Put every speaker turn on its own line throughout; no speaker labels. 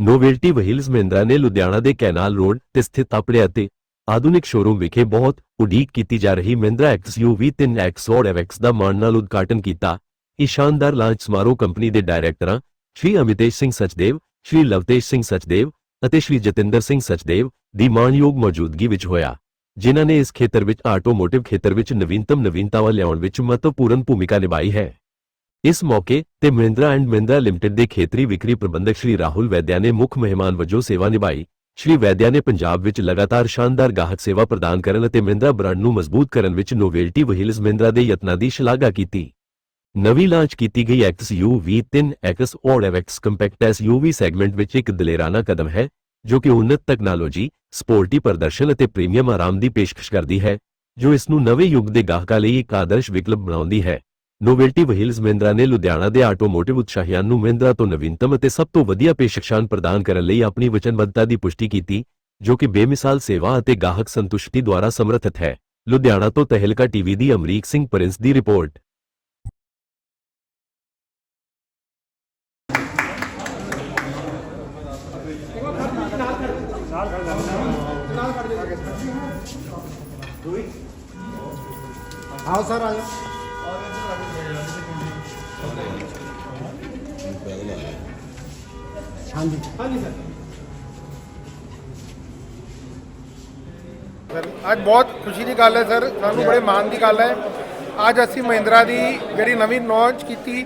Novelty wheels Mahindra ਨੇ ਲੁਧਿਆਣਾ ਦੇ canal road ਤੇ ਸਥਿਤ ਆਪਣੇ ਅਤੇ ਆਧੁਨਿਕ ਸ਼ੋਰੂਮ ਵਿਖੇ ਬਹੁਤ ਉਡੀਕ ਕੀਤੀ ਜਾ ਰਹੀ ਮਹਿੰਦਰਾ XUV 3X ਔਰ ਐਵਐਕਸ ਦਾ ਮਾਣ ਨਾਲ ਉਦਘਾਟਨ ਕੀਤਾ। ਇਹ ਸ਼ਾਨਦਾਰ ਲਾਂਚ ਸਮਾਰੋਹ ਕੰਪਨੀ ਦੇ ਡਾਇਰੈਕਟਰਾਂ ਸ਼੍ਰੀ ਅਮਿਤੇਸ਼ ਸਿੰਘ ਸਚਦੇਵ, ਸ਼੍ਰੀ ਲਵਤੇਸ਼ ਸਿੰਘ ਸਚਦੇਵ ਅਤੇ ਸ਼੍ਰੀ ਜਤਿੰਦਰ ਸਿੰਘ ਸਚਦੇਵ ਦੀ ਮਾਣਯੋਗ ਮੌਜੂਦਗੀ ਵਿੱਚ ਹੋਇਆ, ਜਿਨ੍ਹਾਂ ਨੇ ਇਸ ਖੇਤਰ ਵਿੱਚ ਆਟੋਮੋਟਿਵ ਖੇਤਰ ਵਿੱਚ ਨਵੀਨਤਮ ਨਵੀਨਤਾਵਾਂ ਲਿਆਉਣ ਵਿੱਚ ਮਹੱਤਵਪੂਰਨ ਭੂਮਿਕਾ ਨਿਭਾਈ ਹੈ। ਇਸ ਮੌਕੇ ਤੇ ਮਹਿੰਦਰਾ ਐਂਡ ਮਹਿੰਦਰਾ ਲਿਮਟਿਡ ਦੇ ਖੇਤਰੀ ਵਿਕਰੀ ਪ੍ਰਬੰਧਕ ਸ਼੍ਰੀ ਰਾਹੁਲ ਵੈਦਿਆ ਨੇ ਮੁੱਖ ਮਹਿਮਾਨ ਵਜੋਂ ਸੇਵਾ ਨਿਭਾਈ। ਸ਼੍ਰੀ ਵੈਦਿਆ ਨੇ ਪੰਜਾਬ ਵਿੱਚ ਲਗਾਤਾਰ ਸ਼ਾਨਦਾਰ ਗਾਹਕ ਸੇਵਾ ਪ੍ਰਦਾਨ ਕਰਨ ਅਤੇ ਮਹਿੰਦਰਾ ਬ੍ਰਾਂਡ ਨੂੰ ਮਜ਼ਬੂਤ ਕਰਨ ਵਿੱਚ ਨੋਵੇਲਟੀ ਵਹੀਲਸ ਮਹਿੰਦਰਾ ਦੇ ਯਤਨਾਂ ਦੀ ਸ਼ਲਾਘਾ ਕੀਤੀ। ਨਵੀਂ ਲਾਂਚ ਕੀਤੀ ਗਈ XUV 3X ਔਰ ਐਵਐਕਸ ਕੰਪੈਕਟ ਐਸ SUV ਸੈਗਮੈਂਟ ਵਿੱਚ ਇੱਕ ਦਲੇਰਾਨਾ ਕਦਮ ਹੈ, ਜੋ ਕਿ ਉન્નਤ ਤਕਨਾਲੋਜੀ, ਸਪੋਰਟੀ ਪ੍ਰਦਰਸ਼ਨ ਅਤੇ ਪ੍ਰੀਮੀਅਮ ਆਰਾਮ ਦੀ ਪੇਸ਼ਕਸ਼ ਕਰਦੀ ਹੈ, ਜੋ ਇਸ ਨੂੰ ਨਵੇਂ ਯੁੱਗ ਦੇ ਗਾਹਕਾਂ ਲਈ ਇੱਕ ਆਦਰਸ਼ ਵਿਕਲਪ ਬਣਾਉਂਦੀ ਹੈ। ਨੋਵੈਲਟੀ ਵਹੀਲਸ ਮਹਿੰਦਰਾ ਨੇ ਲੁਧਿਆਣਾ ਦੇ ਆਟੋਮੋਟਿਵ ਉਤਸ਼ਾਹੀਆਂ ਨੂੰ ਮਹਿੰਦਰਾ ਤੋਂ ਨਵੀਨਤਮ ਅਤੇ ਸਭ ਤੋਂ ਵਧੀਆ ਪੇਸ਼ਕਸ਼ਾਂ ਪ੍ਰਦਾਨ ਕਰਨ ਲਈ ਆਪਣੀ ਵਚਨਬੱਧਤਾ ਦੀ ਪੁਸ਼ਟੀ ਕੀਤੀ, ਜੋ ਕਿ ਬੇਮਿਸਾਲ ਸੇਵਾ ਅਤੇ ਗਾਹਕ ਸੰਤੁਸ਼ਟੀ ਦੁਆਰਾ ਸਮਰਥਿਤ ਹੈ। ਲੁਧਿਆਣਾ ਤੋਂ ਤਹਿਲਕਾ ਟੀਵੀ ਦੀ ਅਮਰੀਕ ਸਿੰਘ ਪ੍ਰਿੰਸ ਦੀ ਰਿਪੋਰਟ।
ਆਓ ਸਰ ਆਓ ਹਾਂਜੀ। ਹਾਂਜੀ ਸਰ।
ਸਰ ਅੱਜ ਬਹੁਤ ਖੁਸ਼ੀ ਦੀ ਗੱਲ ਹੈ ਸਰ। ਸਾਨੂੰ ਬੜੇ ਮਾਣ ਦੀ ਗੱਲ ਹੈ। ਅੱਜ ਅਸੀਂ ਮਹਿੰਦਰਾ ਦੀ ਜਿਹੜੀ ਨਵੀਂ ਲਾਂਚ ਕੀਤੀ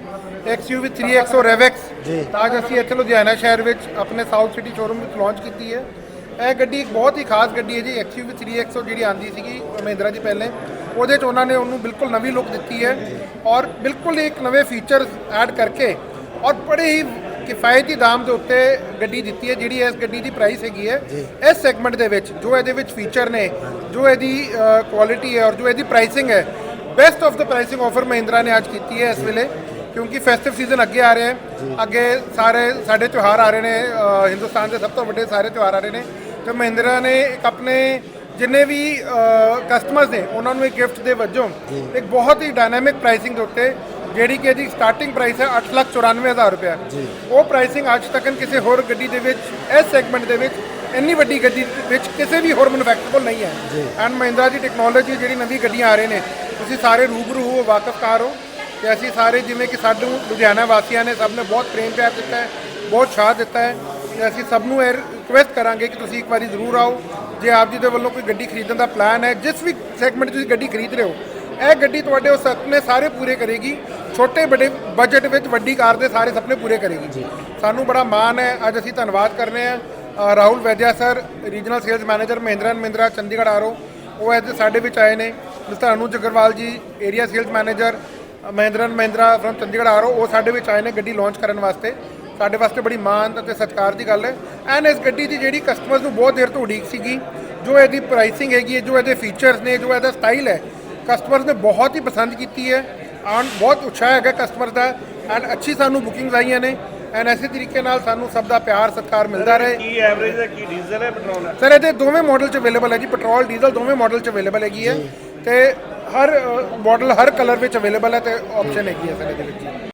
XUV 3X ਔਰ REVX
ਜੀ।
ਤਾਂ ਅੱਜ ਅਸੀਂ ਇੱਥੇ ਲੁਧਿਆਣਾ ਸ਼ਹਿਰ ਵਿੱਚ ਆਪਣੇ ਸਾਊਥ ਸਿਟੀ ਸ਼ੋਰੂਮ ਵਿੱਚ ਲਾਂਚ ਕੀਤੀ ਹੈ। ਇਹ ਗੱਡੀ ਇੱਕ ਬਹੁਤ ਹੀ ਖਾਸ ਗੱਡੀ ਹੈ ਜੀ XUV 3X ਉਹ ਜਿਹੜੀ ਆਂਦੀ ਸੀਗੀ ਮਹਿੰਦਰਾ ਦੀ ਪਹਿਲੇ। ਉਹਦੇ 'ਚ ਉਹਨਾਂ ਨੇ ਉਹਨੂੰ ਬਿਲਕੁਲ ਨਵੀਂ ਲੁੱਕ ਦਿੱਤੀ ਹੈ। ਔਰ ਬਿਲਕੁਲ ਇੱਕ ਨਵੇਂ ਫੀਚਰਸ ਐਡ ਕਰਕੇ ਔਰ ਬੜੇ ਹੀ ਕਿਫਾਇਤੀ ਦਾਮ ਦੇ ਉੱਤੇ ਗੱਡੀ ਦਿੱਤੀ ਹੈ ਜਿਹੜੀ ਇਸ ਗੱਡੀ ਦੀ ਪ੍ਰਾਈਸ ਹੈਗੀ ਹੈ। ਇਸ ਸੈਗਮੈਂਟ ਦੇ ਵਿੱਚ ਜੋ ਇਹਦੇ ਵਿੱਚ ਫੀਚਰ ਨੇ ਜੋ ਇਹਦੀ ਕੁਆਲਿਟੀ ਹੈ ਔਰ ਜੋ ਇਹਦੀ ਪ੍ਰਾਈਸਿੰਗ ਹੈ ਬੈਸਟ ਆਫ ਦਾ ਪ੍ਰਾਈਸਿੰਗ ਆਫਰ ਮਹਿੰਦਰਾ ਨੇ ਅੱਜ ਕੀਤੀ ਹੈ ਇਸ ਵੇਲੇ ਕਿਉਂਕਿ ਫੈਸਟਿਵ ਸੀਜ਼ਨ ਅੱਗੇ ਆ ਰਿਹਾ ਹੈ। ਅੱਗੇ ਸਾਰੇ ਸਾਡੇ ਤਿਉਹਾਰ ਆ ਰਹੇ ਨੇ ਹਿੰਦੁਸਤਾਨ ਦੇ ਸਭ ਤੋਂ ਵੱਡੇ ਸਾਰੇ ਤਿਉਹਾਰ ਆ ਰਹੇ ਨੇ। ਤੇ ਮਹਿੰਦਰਾ ਨੇ ਇੱਕ ਆਪਣੇ ਜਿੰਨੇ ਵੀ ਕਸਟਮਰਸ ਨੇ ਉਹਨਾਂ ਨੂੰ ਇੱਕ ਗਿਫਟ ਦੇ ਵਜੋਂ ਇੱਕ ਬਹੁਤ ਹੀ ਡਾਇਨਾਮਿਕ ਪ੍ਰਾਈਸਿੰਗ ਦੇ ਉੱਤੇ ਜਿਹੜੀ ਕਿ ਇਹਦੀ ਸਟਾਰਟਿੰਗ ਪ੍ਰਾਈਸ ਹੈ 894000 ਰੁਪਏ ਉਹ ਪ੍ਰਾਈਸਿੰਗ ਅੱਜ ਤੱਕ ਕਿਸੇ ਹੋਰ ਗੱਡੀ ਦੇ ਵਿੱਚ ਇਸ ਸੈਗਮੈਂਟ ਦੇ ਵਿੱਚ ਇੰਨੀ ਵੱਡੀ ਗੱਡੀ ਵਿੱਚ ਕਿਸੇ ਵੀ ਹੋਰ ਮੈਨੂਫੈਕਚਰ ਕੋਲ ਨਹੀਂ ਹੈ। ਐਂਡ ਮਹਿੰਦਰਾ ਦੀ ਟੈਕਨੋਲੋਜੀ ਜਿਹੜੀ ਨਵੀਂ ਗੱਡੀਆਂ ਆ ਰਹੇ ਨੇ ਤੁਸੀਂ ਸਾਰੇ ਰੂਬਰੂ ਹੋ ਵਾਕਫਕਾਰ ਹੋ ਤੇ ਅਸੀਂ ਸਾਰੇ ਜਿਵੇਂ ਕਿ ਸਾਨੂੰ ਲੁਧਿਆਣਾ ਵਾਸੀਆਂ ਨੇ ਸਭ ਨੇ ਬਹੁਤ ਪ੍ਰੇਮ ਪਿਆਰ ਦਿੱਤਾ ਹੈ ਬਹੁਤ ਸਾਥ ਦਿੱਤਾ ਹੈ ਤੇ ਅਸੀਂ ਸਭ ਨੂੰ ਇਹ ਰਿਕੁਐਸਟ ਕਰਾਂਗੇ ਕਿ ਤੁਸੀਂ ਇੱਕ ਵਾਰੀ ਜ਼ਰੂਰ ਆਓ। ਜੇ ਆਪ ਜੀ ਦੇ ਵੱਲੋਂ ਕੋਈ ਗੱਡੀ ਖਰੀਦਣ ਦਾ ਪਲਾਨ ਹੈ ਜਿਸ ਵੀ ਸੈਗਮੈਂਟ ਤੁਸੀਂ ਗੱਡੀ ਖਰੀਦ ਰਹੇ ਹੋ ਇਹ ਗੱਡੀ ਤੁਹਾਡੇ ਉਹ ਸੁਪਨੇ ਸਾਰੇ ਪੂਰੇ ਕਰੇਗੀ। ਛੋਟੇ ਵੱਡੇ ਬਜਟ ਵਿੱਚ ਵੱਡੀ ਕਾਰ ਦੇ ਸਾਰੇ ਸੁਪਨੇ ਪੂਰੇ ਕਰੇਗੀ। ਸਾਨੂੰ ਬੜਾ ਮਾਣ ਹੈ ਅੱਜ ਅਸੀਂ ਧੰਨਵਾਦ ਕਰਨੇ ਆ Rahul Vaidya sir regional sales manager Mahindra Mahindra Chandigarh RO ਉਹ ਅੱਜ ਸਾਡੇ ਵਿੱਚ ਆਏ ਨੇ mister Anuj Agarwal ji area sales manager Mahindra Mahindra firm Chandigarh RO ਉਹ ਸਾਡੇ ਵਿੱਚ ਆਏ ਨੇ ਗੱਡੀ ਲਾਂਚ ਕਰਨ ਵਾਸਤੇ। ਸਾਡੇ ਵਾਸਤੇ ਬੜੀ ਮਾਣ ਅਤੇ ਸਤਿਕਾਰ ਦੀ ਗੱਲ ਹੈ। ਐਂਡ ਇਸ ਗੱਡੀ ਦੀ ਜਿਹੜੀ ਕਸਟਮਰਸ ਨੂੰ ਬਹੁਤ ਦੇਰ ਤੋਂ ਉਡੀਕ ਸੀਗੀ ਜੋ ਇਹਦੀ ਪ੍ਰਾਈਸਿੰਗ ਹੈਗੀ ਹੈ ਜੋ ਇਹਦੇ ਫੀਚਰਸ ਨੇ ਜੋ ਇਹਦਾ ਸਟਾਈਲ ਹੈ ਕਸਟਮਰਸ ਨੇ ਬਹੁਤ ਹੀ ਪਸੰਦ ਕੀਤੀ ਹੈ। ਐਂਡ ਬਹੁਤ ਉਤਸ਼ਾਹ ਹੈਗਾ ਕਸਟਮਰ ਦਾ ਐਂਡ ਅੱਛੀ ਸਾਨੂੰ ਬੁਕਿੰਗਸ ਆਈਆਂ ਨੇ ਐਂਡ ਐਸੇ ਤਰੀਕੇ ਨਾਲ ਸਾਨੂੰ ਸਭ ਦਾ ਪਿਆਰ ਸਤਿਕਾਰ ਮਿਲਦਾ ਰਹੇ।
ਕੀ ਐਵਰੇਜ ਹੈ ਕੀ ਡੀਜ਼ਲ ਹੈ ਪੈਟਰੋਲ ਹੈ?
ਸਰ ਇਹਦੇ ਦੋਵੇਂ ਮਾਡਲ ਚ ਅਵੇਲੇਬਲ ਹੈ ਜੀ ਪੈਟਰੋਲ ਡੀਜ਼ਲ ਦੋਵੇਂ ਮਾਡਲ ਚ ਅਵੇਲੇਬਲ ਹੈਗੀ ਹੈ ਤੇ ਹਰ ਮਾਡਲ ਹਰ ਕਲਰ ਵਿੱਚ ਅਵੇਲੇਬਲ ਹੈ ਤੇ ਆਪਸ਼ਨ ਹੈਗੀ ਹੈ ਸਰ ਇਹਦੇ ਵਿੱਚ। ਜੀ